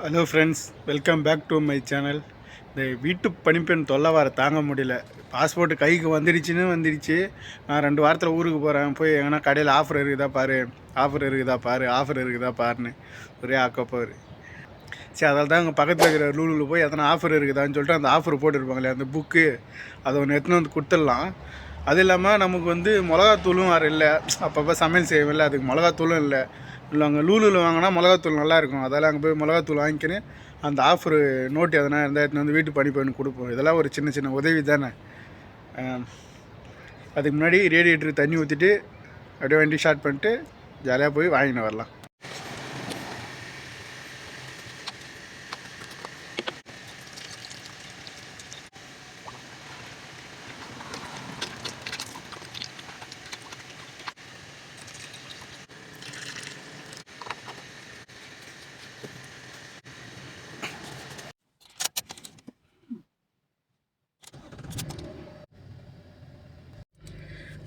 Hello friends welcome back to my channel இந்த வீட்டு பணிப்பெண் தொல்லை வர தாங்க முடியல. பாஸ்போர்ட் கைக்கு வந்துடுச்சுன்னு வந்துடுச்சு நான் ரெண்டு வாரத்தில் ஊருக்கு போகிறேன் போய் எங்கன்னா கடையில் ஆஃபர் இருக்குதா பாரு. ஆஃபர் இருக்குதா பாரு. ஆஃபர் இருக்குதா பாருன்னு ஒரே ஆக்கப்போர் சரி அதால் தான் அங்கே பக்கத்தில் இருக்கிற லூலில் போய் எத்தனை ஆஃபர் இருக்குதான்னு சொல்லிட்டு அந்த ஆஃபர் போட்டுருப்பாங்களே அந்த புக்கு அதை ஒன்று எடுத்துன்னு வந்து கொடுத்துடலாம். அது இல்லாமல் நமக்கு வந்து மிளகாத்தூளும் வேறு இல்லை. அப்பப்போ சமையல் செய்வோம்ல. அதுக்கு மிளகாத்தூளும் இல்லை. இல்லை அங்கே லூலூவில் வாங்கினா மிளகாத்தூள் நல்லாயிருக்கும். அதெல்லாம் அங்கே போய் மிளகாத்தூள் வாங்கிக்கின்னு அந்த ஆஃபர் நோட்டு எதனா இருந்தால் எடுத்துன்னு வந்து வீட்டு பணி பண்ணி கொடுப்போம். இதெல்லாம் ஒரு சின்ன சின்ன உதவி தானே. அதுக்கு முன்னாடி ரேடியேட்டர் தண்ணி ஊற்றிட்டு அப்படியே வண்டி ஸ்டார்ட் பண்ணிட்டு ஜாலியாக போய் வாங்கின்னு வரலாம்.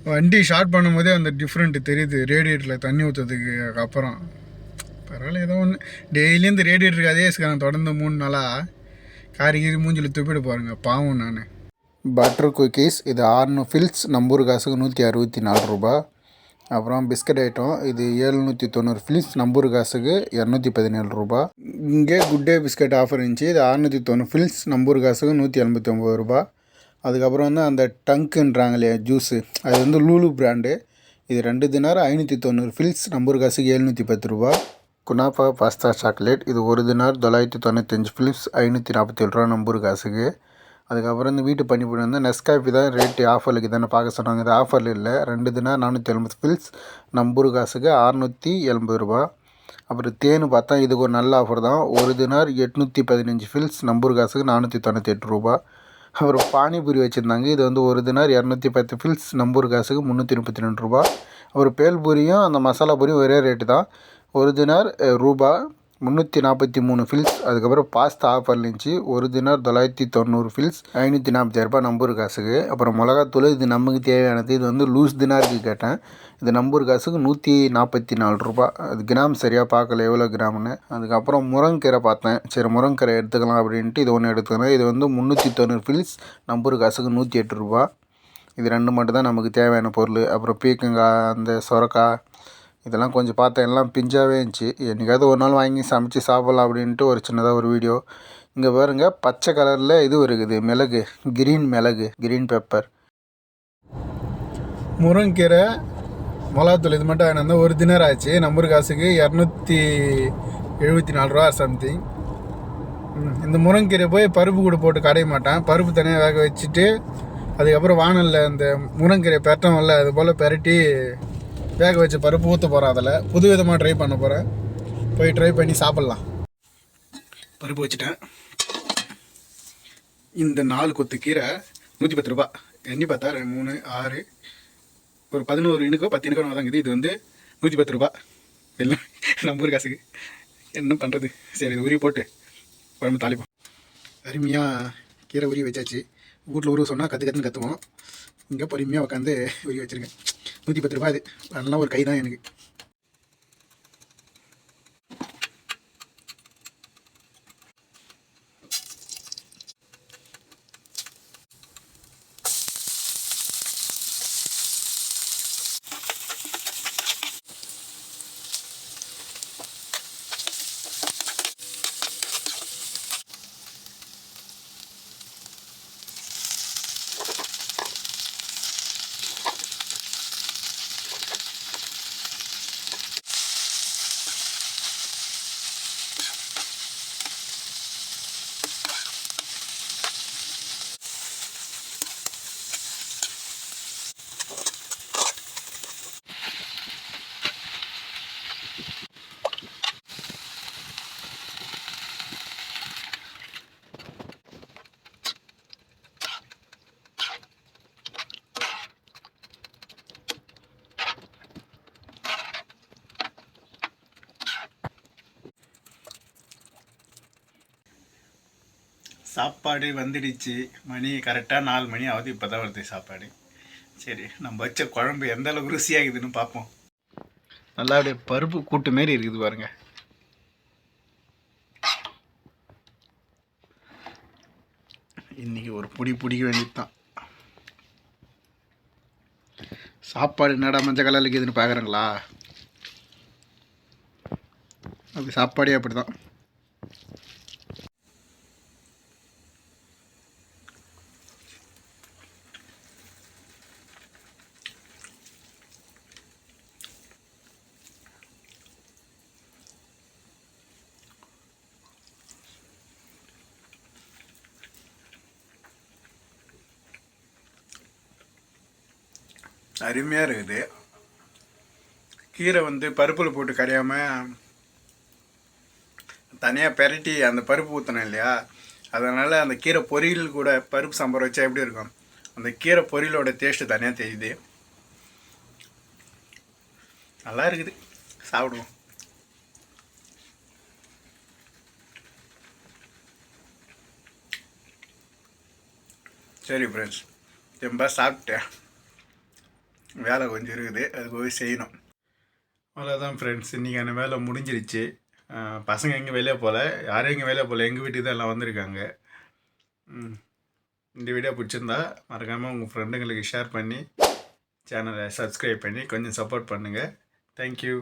வண்டி ஷார்ட் பண்ணும்போதே அந்த டிஃப்ரெண்ட்டு தெரியுது. ரேடியேட்டரில் தண்ணி ஊற்றுறதுக்கு அப்புறம். பரவாயில்ல ஏதோ ஒன்று டெய்லியும் இந்த ரேடியேட்டருக்கு அதே இருக்காங்க தொடர்ந்து மூணு நாளாக காரி கீரி மூஞ்சில் துப்பிட்டு பாருங்க பாவம் நான். பட்டர் குக்கீஸ் இது ஆறுநூறு ஃபில்ஸ் நம்பூர் காசுக்கு நூற்றி அறுபத்தி நாலு ரூபா. அப்புறம் பிஸ்கட் ஐட்டம் இது ஏழ்நூற்றி தொண்ணூறு ஃபில்ஸ் நம்பூர் காசுக்கு இரநூத்தி பதினேழு ரூபா. இங்கே குட் டே பிஸ்கட் ஆஃபர் இருந்துச்சு. இது அறுநூற்றி தொண்ணூறு ஃபில்ஸ் நம்பூர் காசுக்கு நூற்றி எண்பத்தி ஒம்பது ரூபா. அதுக்கப்புறம் வந்து அந்த டங்க்குன்றாங்க இல்லையா ஜூஸு. அது வந்து லூலு பிராண்டு. இது ரெண்டு தினார் ஐநூற்றி தொண்ணூறு. ஃபில்ஸ் நம்பர் காசுக்கு எழுநூற்றி பத்து ரூபா. குனாஃபா பாஸ்தா சாக்லேட். இது ஒரு தினார் தொள்ளாயிரத்தி தொண்ணூத்தஞ்சு. ஃபிலிப்ஸ் ஐநூற்றி நாற்பத்தேழு ரூபா நம்பர் காசுக்கு. அதுக்கப்புறம் இந்த வீட்டு பணிபுரி வந்து நெஸ்காஃபி தான் ரேட்டு ஆஃபருக்கு தானே பார்க்க சொன்னாங்க. இது ஆஃபரில் இல்லை. ரெண்டு தினார் நானூற்றி எழுபது. ஃபில்ஸ் நம்பர் காசுக்கு அறநூற்றி எண்பது ரூபா. அப்புறம் தேன் பார்த்தா இதுக்கு ஒரு நல்ல ஆஃபர் தான். ஒரு தினார் எட்நூற்றி பதினஞ்சு. ஃபில்ஸ் நம்பூர் காசுக்கு நானூற்றி தொண்ணூற்றி எட்டு ரூபா. அப்புறம் பானிபூரி வச்சுருந்தாங்க. இது வந்து ஒரு தினார் இரநூத்தி பத்து ஃபில்ஸ் நம்பூர் காசுக்கு முந்நூற்றி முப்பத்தி ரெண்டு ரூபா அப்புறம் பேல்பூரியும் அந்த மசாலா பூரியும் ஒரே ரேட்டு தான். ஒரு தினார் ரூபா முந்நூற்றி நாற்பத்தி மூணு ஃபில்ஸ் அதுக்கப்புறம் பாஸ்தா ஆஃபர் இருந்துச்சு. ஒரு தினார் தொள்ளாயிரத்தி தொண்ணூறு ஃபில்ஸ் ஐநூற்றி நாற்பத்தாயிரம் ரூபாய் நம்பூர் காசுக்கு. அப்புறம் மிளகாத்தூள் இது நமக்கு தேவையானது. இது வந்து லூஸ் தினாருக்கு கேட்டேன். இது நம்பூர் காசுக்கு நூற்றி நாற்பத்தி நாலு ரூபா. அது கிராம் சரியாக பார்க்கல எவ்வளோ கிராம்னு. அதுக்கப்புறம் முருங்கீரை பார்த்தேன். சரி முருங்கீரை எடுத்துக்கலாம் அப்படின்ட்டு இது ஒன்று எடுத்துக்கிறேன். இது வந்து முந்நூற்றி தொண்ணூறு ஃபில்ஸ் நம்பூர் காசுக்கு நூற்றி எட்டு ரூபா. இது ரெண்டு மட்டும் தான் நமக்கு தேவையான பொருள். அப்புறம் பீக்கங்காய் அந்த சொரக்காய் இதெல்லாம் கொஞ்சம் பார்த்தேன். எல்லாம் பிஞ்சாவே இருந்துச்சு. என்றைக்காவது ஒரு நாள் வாங்கி சமைச்சு சாப்பிட்லாம் அப்படின்ட்டு ஒரு சின்னதாக ஒரு வீடியோ. இங்கே பாருங்க பச்சை கலரில் இது இருக்குது. மிளகு கிரீன் மிளகு கிரீன் பெப்பர் முருங்கீரை மிளகாத்தூள் இது மட்டும் வாங்கினா ஒரு தினர் ஆச்சு. நம்பர் காசுக்கு இரநூத்தி எழுபத்தி நாலு ரூபா சம்திங் இந்த முருங்கீரை போய் பருப்பு கூட போட்டு கடைய மாட்டேன். பருப்பு தனியாக வேக வச்சுட்டு அதுக்கப்புறம் வானலில் அந்த முருங்கீரை பெரட்டோம்ல அது போல் பெரட்டி வேக வச்ச பருப்பு ஊற்ற போகிறேன் அதில். புது விதமாக ட்ரை பண்ண போகிறேன் போய் ட்ரை பண்ணி சாப்பிட்லாம். பருப்பு வச்சுட்டேன். இந்த நாலு கொத்து கீரை நூற்றி பத்து ரூபா. எண்ணி பார்த்தா ரெண்டு, மூணு ஆறு ஒரு பதினோரு இனுக்கோ பத்து இனுக்கோ வாங்குது இது வந்து நூற்றி பத்து ரூபா. எல்லாம் நம்ம ஊர் காசுக்கு. என்ன பண்ணுறது சரி இது உரி போட்டு குழம்பு தாளிப்போம். அருமையாக கீரை உரி வச்சாச்சு. வீட்டில் உருவ சொன்னால் கற்று கற்றுன்னு கற்றுவோம் இங்கே பொறுமையாக உட்காந்து உரி வச்சுருக்கேன் நூற்றி பத்து ரூபாய் அது. அதெல்லாம் ஒரு கை தான் எனக்கு. சாப்பாடு வந்துடுச்சு. மணி கரெக்டாக நாலு மணி ஆகுது. இப்போ தான் வருது சாப்பாடு. சரி நம்ம வச்ச குழம்பு எந்த அளவுக்கு ருசியாகுதுன்னு பார்ப்போம். நல்லா அப்படியே பருப்பு கூட்டு மாரி இருக்குது பாருங்க. இன்னைக்கு ஒரு பொடி பிடிக்க வேண்டியதுதான். சாப்பாடு என்னடா மஞ்சள் கலரில் இருக்குதுன்னு பார்க்குறாங்களா அப்படி சாப்பாடே அப்படிதான். அருமையாக இருக்குது. கீரை வந்து பருப்பில் போட்டு கரையாமல் தனியாக பெரட்டி அந்த பருப்பு ஊற்றினேன் இல்லையா? அதனால் அந்த கீரை பொரியல் கூட பருப்பு சாம்பார் வச்சா எப்படி இருக்கும்? அந்த கீரை பொரியலோட டேஸ்ட்டு தனியாக தெரியுது. நல்லா இருக்குது. சாப்பிடுவோம். சரி ஃப்ரெண்ட்ஸ் ரொம்ப சாப்பிட்டேன். வேலை கொஞ்சம் இருக்குது அது போய் செய்யணும். அவ்வளோதான் ஃப்ரெண்ட்ஸ் இன்றைக்கான வேலை முடிஞ்சிருச்சு. பசங்க எங்கே வெளியே போகல யாரும் எங்கே வெளியே போகல எங்கள் வீட்டுக்கு தான் எல்லாம் வந்திருக்காங்க. இந்த வீடியோ பிடிச்சிருந்தா மறக்காமல் உங்கள் ஃப்ரெண்டுங்களுக்கு ஷேர் பண்ணி சேனலை சப்ஸ்கிரைப் பண்ணி கொஞ்சம் சப்போர்ட் பண்ணுங்கள் தேங்க்யூ